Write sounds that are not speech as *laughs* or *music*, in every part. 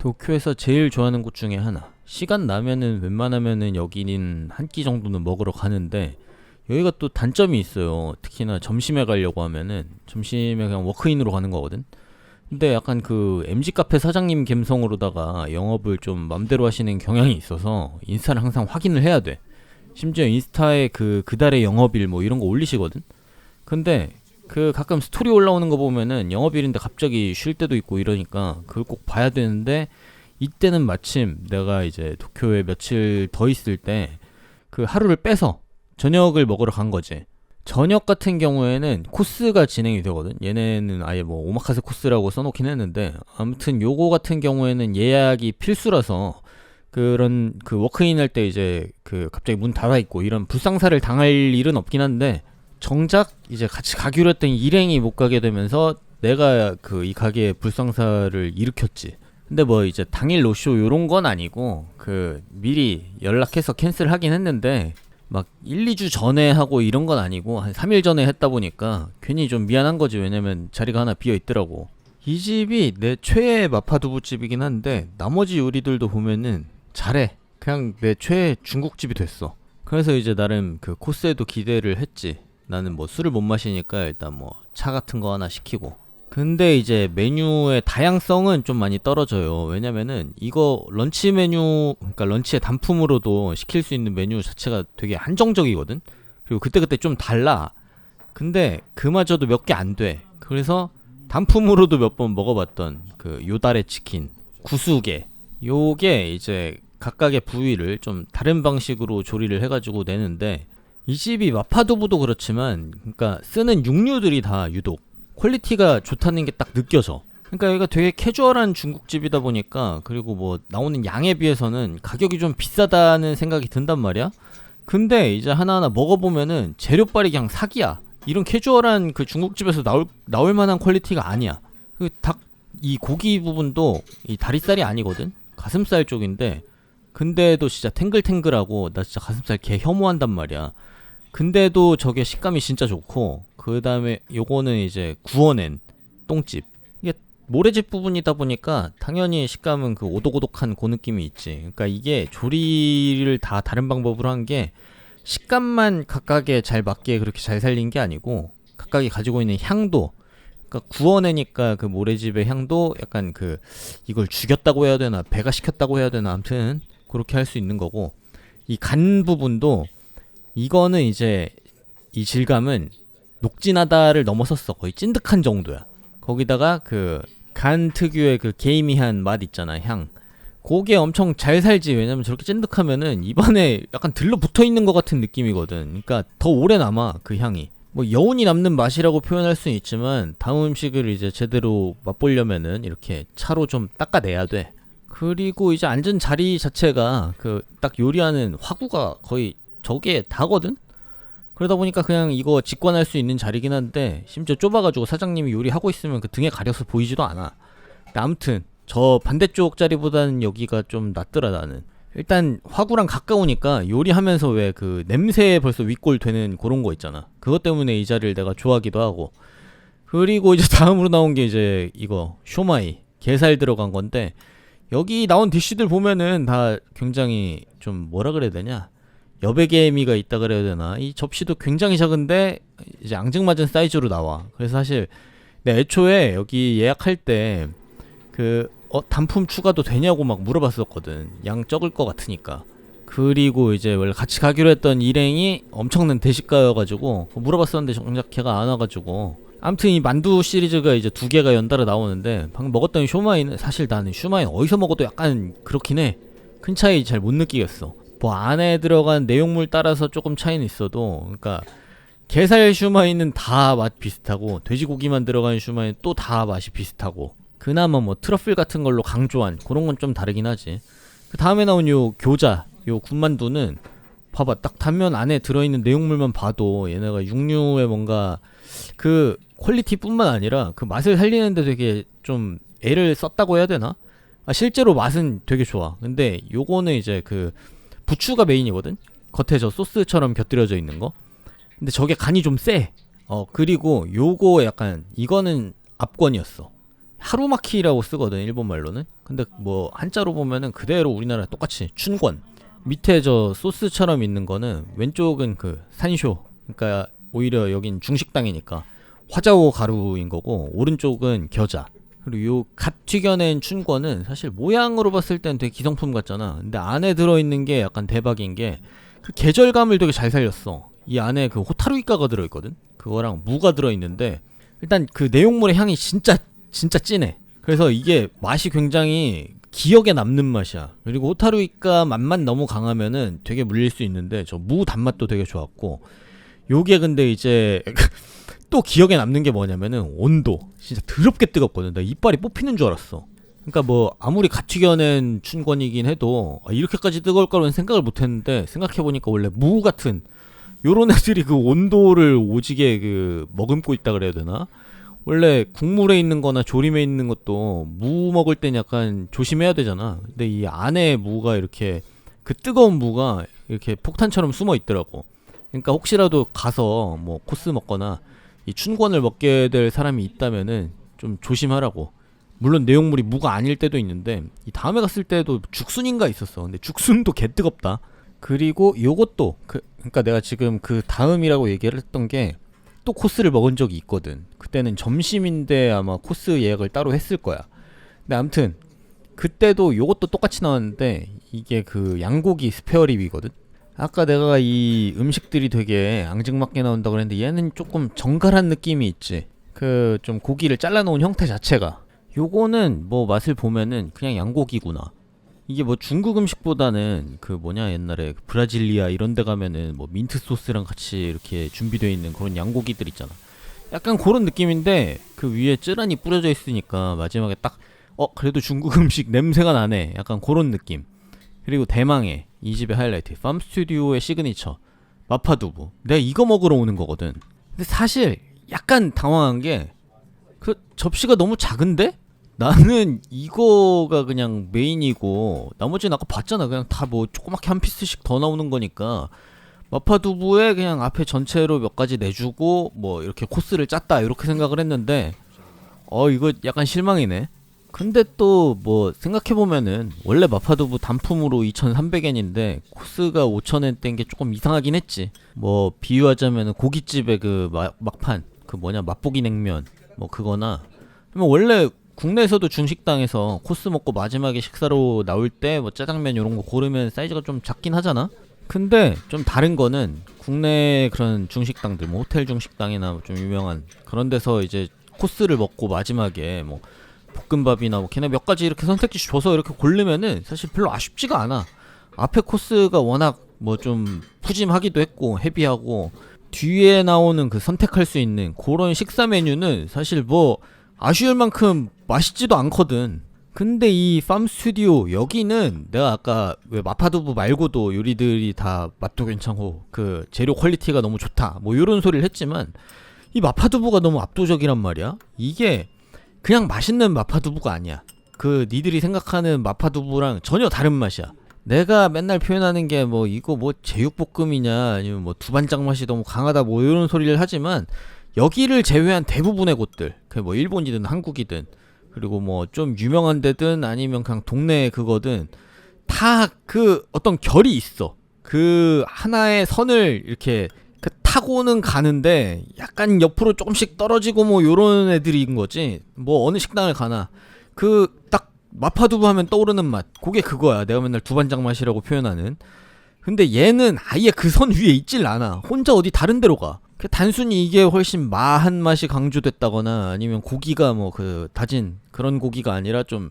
도쿄에서 제일 좋아하는 곳 중에 하나. 시간 나면은 웬만하면은 여기는 한 끼 정도는 먹으러 가는데 여기가 또 단점이 있어요. 특히나 점심에 가려고 하면은 점심에 그냥 워크인으로 가는 거거든. 근데 약간 그 MG 카페 사장님 감성으로다가 영업을 좀 맘대로 하시는 경향이 있어서 인스타를 항상 확인을 해야 돼. 심지어 인스타에 그 그달의 영업일 뭐 이런 거 올리시거든. 근데 그 가끔 스토리 올라오는 거 보면은 영업일인데 갑자기 쉴 때도 있고 이러니까 그걸 꼭 봐야 되는데 이때는 마침 내가 이제 도쿄에 며칠 더 있을 때 그 하루를 빼서 저녁을 먹으러 간 거지. 저녁 같은 경우에는 코스가 진행이 되거든. 얘네는 아예 뭐 오마카세 코스라고 써놓긴 했는데 아무튼 요거 같은 경우에는 예약이 필수라서 그런 그 워크인 할 때 이제 그 갑자기 문 닫아 있고 이런 불상사를 당할 일은 없긴 한데 정작 이제 같이 가기로 했던 일행이 못 가게 되면서 내가 그 이 가게에 불상사를 일으켰지. 근데 뭐 이제 당일 노쇼 요런 건 아니고 그 미리 연락해서 캔슬 하긴 했는데 막 1, 2주 전에 하고 이런 건 아니고 한 3일 전에 했다 보니까 괜히 좀 미안한 거지 왜냐면 자리가 하나 비어 있더라고. 이 집이 내 최애 마파두부집이긴 한데 나머지 요리들도 보면은 잘해. 그냥 내 최애 중국집이 됐어. 그래서 이제 나름 그 코스에도 기대를 했지. 나는 뭐 술을 못 마시니까 일단 뭐 차 같은 거 하나 시키고. 근데 이제 메뉴의 다양성은 좀 많이 떨어져요. 왜냐면은 이거 런치 메뉴, 그러니까 런치의 단품으로도 시킬 수 있는 메뉴 자체가 되게 한정적이거든. 그리고 그때그때 좀 달라. 근데 그마저도 몇 개 안 돼. 그래서 단품으로도 몇 번 먹어봤던 그 요달의 치킨, 구수게. 요게 이제 각각의 부위를 좀 다른 방식으로 조리를 해가지고 내는데 이 집이 마파두부도 그렇지만 그러니까 쓰는 육류들이 다 유독 퀄리티가 좋다는 게 딱 느껴져. 그러니까 여기가 되게 캐주얼한 중국집이다 보니까 그리고 뭐 나오는 양에 비해서는 가격이 좀 비싸다는 생각이 든단 말이야. 근데 이제 하나하나 먹어보면은 재료빨이 그냥 사기야. 이런 캐주얼한 그 중국집에서 나올 나올 만한 퀄리티가 아니야. 그 닭 이 고기 부분도 이 다리살이 아니거든. 가슴살 쪽인데 근데도 진짜 탱글탱글하고 나 진짜 가슴살 개 혐오한단 말이야. 근데도 저게 식감이 진짜 좋고 그 다음에 요거는 이제 구워낸 똥집. 이게 모래집 부분이다 보니까 당연히 식감은 그 오독오독한 그 느낌이 있지. 그러니까 이게 조리를 다 다른 방법으로 한 게 식감만 각각에 잘 맞게 그렇게 잘 살린 게 아니고 각각이 가지고 있는 향도 그러니까 구워내니까 그 모래집의 향도 약간 그 이걸 죽였다고 해야 되나 배가 시켰다고 해야 되나 아무튼 그렇게 할 수 있는 거고 이 간 부분도 이거는 이제 이 질감은 녹진하다를 넘어섰어. 거의 찐득한 정도야. 거기다가 그 간 특유의 그 게이미한 맛 있잖아, 향. 그게 엄청 잘 살지. 왜냐면 저렇게 찐득하면은 입안에 약간 들러붙어 있는 것 같은 느낌이거든. 그러니까 더 오래 남아, 그 향이. 뭐 여운이 남는 맛이라고 표현할 수는 있지만 다음 음식을 이제 제대로 맛보려면은 이렇게 차로 좀 닦아내야 돼. 그리고 이제 앉은 자리 자체가 그 딱 요리하는 화구가 거의 저게 다거든? 그러다 보니까 그냥 이거 직관할 수 있는 자리긴 한데 심지어 좁아가지고 사장님이 요리하고 있으면 그 등에 가려서 보이지도 않아. 아무튼 저 반대쪽 자리보다는 여기가 좀 낫더라 나는. 일단 화구랑 가까우니까 요리하면서 왜 그 냄새에 벌써 윗골 되는 그런 거 있잖아. 그것 때문에 이 자리를 내가 좋아하기도 하고. 그리고 이제 다음으로 나온 게 이제 이거 쇼마이. 게살 들어간 건데 여기 나온 디쉬들 보면은 다 굉장히 좀 뭐라 그래야 되냐 여백개미가 있다 그래야 되나? 이 접시도 굉장히 작은데 이제 앙증맞은 사이즈로 나와. 그래서 사실 내 애초에 여기 예약할 때그 어, 단품 추가도 되냐고 막 물어봤었거든. 양 적을 것 같으니까. 그리고 이제 원래 같이 가기로 했던 일행이 엄청난 대식가여가지고 물어봤었는데 정작 걔가 안 와가지고. 아무튼 이 만두 시리즈가 이제 두 개가 연달아 나오는데 방금 먹었던 쇼마이는 사실 나는 쇼마이는 어디서 먹어도 약간 그렇긴 해. 큰 차이 잘 못 느끼겠어 뭐 안에 들어간 내용물 따라서 조금 차이는 있어도 그러니까 게살 슈마이는 다 맛 비슷하고 돼지고기만 들어간 슈마이는 또 다 맛이 비슷하고 그나마 뭐 트러플 같은 걸로 강조한 그런 건 좀 다르긴 하지 그 다음에 나온 요 교자 요 군만두는 봐봐 딱 단면 안에 들어있는 내용물만 봐도 얘네가 육류에 뭔가 그 퀄리티뿐만 아니라 그 맛을 살리는데 되게 좀 애를 썼다고 해야 되나? 아 실제로 맛은 되게 좋아 근데 요거는 이제 그 부추가 메인이거든. 겉에 저 소스처럼 곁들여져 있는 거. 근데 저게 간이 좀 세. 어 그리고 요거 약간 이거는 압권이었어. 하루마키라고 쓰거든 일본 말로는 근데 뭐 한자로 보면은 그대로 우리나라 똑같이 춘권 밑에 저 소스처럼 있는 거는 왼쪽은 그 산쇼 그러니까 오히려 여긴 중식당이니까 화자오 가루인 거고 오른쪽은 겨자 그리고 요갓 튀겨낸 춘권은 사실 모양으로 봤을 땐 되게 기성품 같잖아. 근데 안에 들어있는 게 약간 대박인 게 그 계절감을 되게 잘 살렸어. 이 안에 그 호타루이카가 들어있거든? 그거랑 무가 들어있는데 일단 그 내용물의 향이 진짜 진짜 진해. 그래서 이게 맛이 굉장히 기억에 남는 맛이야. 그리고 호타루이카 맛만 너무 강하면은 되게 물릴 수 있는데 저 무 단맛도 되게 좋았고 요게 근데 이제 *laughs* 또 기억에 남는 게 뭐냐면은 온도. 진짜 더럽게 뜨겁거든. 나 이빨이 뽑히는 줄 알았어. 그러니까 뭐 아무리 갓 튀겨낸 춘권이긴 해도 아, 이렇게까지 뜨거울 거라는 생각을 못 했는데 생각해 보니까 원래 무 같은 요런 애들이 그 온도를 오지게 그 머금고 있다 그래야 되나? 원래 국물에 있는 거나 조림에 있는 것도 무 먹을 땐 약간 조심해야 되잖아. 근데 이 안에 무가 이렇게 그 뜨거운 무가 이렇게 폭탄처럼 숨어 있더라고. 그러니까 혹시라도 가서 뭐 코스 먹거나 이 춘권을 먹게 될 사람이 있다면은 좀 조심하라고. 물론 내용물이 무가 아닐 때도 있는데 이 다음에 갔을 때도 죽순인가 있었어. 근데 죽순도 개 뜨겁다. 그리고 요것도 그 그러니까 내가 지금 그 다음이라고 얘기를 했던 게 또 코스를 먹은 적이 있거든. 그때는 점심인데 아마 코스 예약을 따로 했을 거야. 근데 아무튼 그때도 요것도 똑같이 나왔는데 이게 그 양고기 스페어립이거든. 아까 내가 이 음식들이 되게 앙증맞게 나온다 그랬는데 얘는 조금 정갈한 느낌이 있지. 그 좀 고기를 잘라놓은 형태 자체가. 요거는 뭐 맛을 보면은 그냥 양고기구나. 이게 뭐 중국 음식보다는 그 뭐냐 옛날에 그 브라질리아 이런 데 가면은 뭐 민트 소스랑 같이 이렇게 준비되어 있는 그런 양고기들 있잖아. 약간 그런 느낌인데 그 위에 쯔란이 뿌려져 있으니까 마지막에 딱 어 그래도 중국 *laughs* 음식 냄새가 나네. 약간 그런 느낌. 그리고 대망의 이 집의 하이라이트 팜 스튜디오의 시그니처 마파두부. 내가 이거 먹으러 오는 거거든. 근데 사실 약간 당황한 게 그 접시가 너무 작은데? 나는 이거가 그냥 메인이고 나머지는 아까 봤잖아. 그냥 다 뭐 조그맣게 한 피스씩 더 나오는 거니까. 마파두부에 그냥 앞에 전체로 몇 가지 내주고 뭐 이렇게 코스를 짰다 이렇게 생각을 했는데 어 이거 약간 실망이네 근데 또 뭐 생각해 보면은 원래 마파두부 단품으로 2,300엔인데 코스가 5,000엔대인 게 조금 이상하긴 했지. 뭐 비유하자면은 고깃집의 그 마- 막판 그 뭐냐 맛보기 냉면 뭐 그거나 원래 국내에서도 중식당에서 코스 먹고 마지막에 식사로 나올 때 뭐 짜장면 이런 거 고르면 사이즈가 좀 작긴 하잖아. 근데 좀 다른 거는 국내 그런 중식당들 뭐 호텔 중식당이나 뭐좀 유명한 그런 데서 이제 코스를 먹고 마지막에 뭐 볶음밥이나 뭐 걔네 몇 가지 이렇게 선택지 줘서 이렇게 고르면은 사실 별로 아쉽지가 않아. 앞에 코스가 워낙 뭐 좀 푸짐하기도 했고 헤비하고 뒤에 나오는 그 선택할 수 있는 그런 식사 메뉴는 사실 뭐 아쉬울 만큼 맛있지도 않거든. 근데 이 팜 스튜디오 여기는 내가 아까 왜 마파두부 말고도 요리들이 다 맛도 괜찮고 그 재료 퀄리티가 너무 좋다 뭐 이런 소리를 했지만 이 마파두부가 너무 압도적이란 말이야. 이게 그냥 맛있는 마파두부가 아니야. 그 니들이 생각하는 마파두부랑 전혀 다른 맛이야. 내가 맨날 표현하는 게 뭐 이거 뭐 제육볶음이냐 아니면 뭐 두반장 맛이 너무 강하다 뭐 이런 소리를 하지만 여기를 제외한 대부분의 곳들 그 뭐 일본이든 한국이든 그리고 뭐 좀 유명한 데든 아니면 그냥 동네 그거든 다 그 어떤 결이 있어. 그 하나의 선을 이렇게 그 타고는 가는데 약간 옆으로 조금씩 떨어지고 뭐 요런 애들인 거지. 뭐 어느 식당을 가나 그 딱 마파두부 하면 떠오르는 맛. 그게 그거야. 내가 맨날 두반장 맛이라고 표현하는. 근데 얘는 아예 그 선 위에 있질 않아. 혼자 어디 다른 데로 가. 그 단순히 이게 훨씬 마한 맛이 강조됐다거나 아니면 고기가 뭐 그 다진 그런 고기가 아니라 좀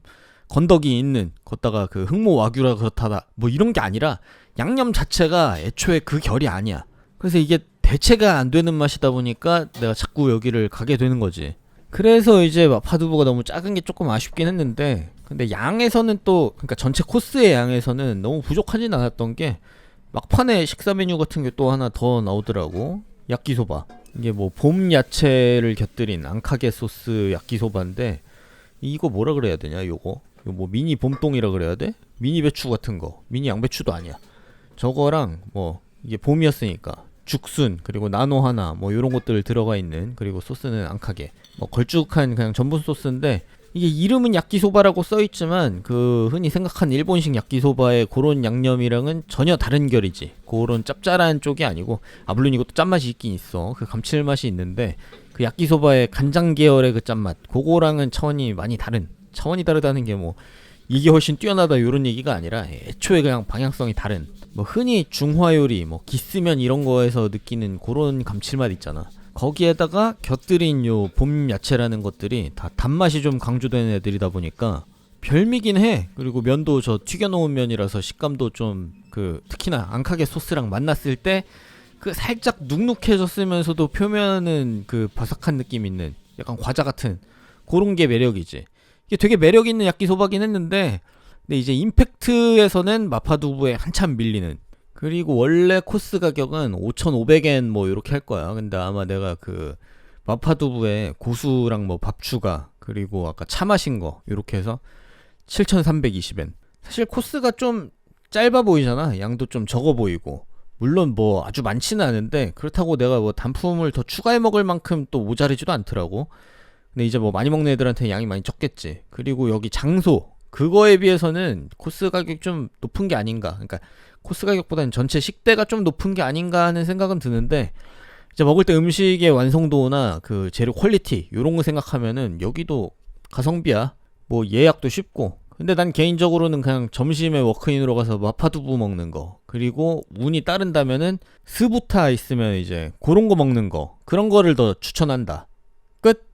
건더기 있는 걷다가 그 흑모 와규라 그렇다 뭐 이런 게 아니라 양념 자체가 애초에 그 결이 아니야. 그래서 이게 대체가 안 되는 맛이다 보니까 내가 자꾸 여기를 가게 되는 거지. 그래서 이제 마파두부가 너무 작은 게 조금 아쉽긴 했는데 근데 양에서는 또 그러니까 전체 코스의 양에서는 너무 부족하진 않았던 게 막판에 식사 메뉴 같은 게 또 하나 더 나오더라고. 야끼소바. 이게 뭐 봄 야채를 곁들인 앙카게 소스 야끼소바인데 이거 뭐라 그래야 되냐 요거. 이거 뭐 미니 봄동이라 그래야 돼? 미니 배추 같은 거. 미니 양배추도 아니야. 저거랑 뭐 이게 봄이었으니까 죽순 그리고 나노 하나 뭐 이런 것들 들어가 있는 그리고 소스는 앙카게. 뭐 걸쭉한 그냥 전분 소스인데 이게 이름은 야끼소바라고 써있지만 그 흔히 생각한 일본식 야끼소바의 그런 양념이랑은 전혀 다른 결이지. 그런 짭짤한 쪽이 아니고 아 물론 이것도 짠맛이 있긴 있어. 그 감칠맛이 있는데 그 야끼소바의 간장 계열의 그 짠맛 그거랑은 차원이 많이 다른 차원이 다르다는 게 뭐 이게 훨씬 뛰어나다 이런 얘기가 아니라 애초에 그냥 방향성이 다른 뭐 흔히 중화 요리 뭐 기스면 이런 거에서 느끼는 그런 감칠맛 있잖아 거기에다가 곁들인 요 봄 야채라는 것들이 다 단맛이 좀 강조되는 애들이다 보니까 별미긴 해. 그리고 면도 저 튀겨놓은 면이라서 식감도 좀 그 특히나 앙카게 소스랑 만났을 때 그 살짝 눅눅해졌으면서도 표면은 그 바삭한 느낌 있는 약간 과자 같은 그런 게 매력이지. 이게 되게 매력 있는 야끼소바긴 했는데 근데 이제 임팩트에서는 마파두부에 한참 밀리는 그리고 원래 코스 가격은 5,500엔 뭐 이렇게 할 거야. 근데 아마 내가 그 마파두부에 고수랑 뭐 밥 추가 그리고 아까 차 마신 거 이렇게 해서 7,320엔. 사실 코스가 좀 짧아 보이잖아. 양도 좀 적어 보이고. 물론 뭐 아주 많지는 않은데 그렇다고 내가 뭐 단품을 더 추가해 먹을 만큼 또 모자르지도 않더라고. 근데 이제 뭐 많이 먹는 애들한테 양이 많이 적겠지. 그리고 여기 장소 그거에 비해서는 코스 가격 좀 높은 게 아닌가. 그러니까 코스 가격보다는 전체 식대가 좀 높은 게 아닌가 하는 생각은 드는데 이제 먹을 때 음식의 완성도나 그 재료 퀄리티 요런 거 생각하면은 여기도 가성비야. 뭐 예약도 쉽고. 근데 난 개인적으로는 그냥 점심에 워크인으로 가서 마파두부 먹는 거 그리고 운이 따른다면은 스부타 있으면 이제 그런 거 먹는 거 그런 거를 더 추천한다. 끝.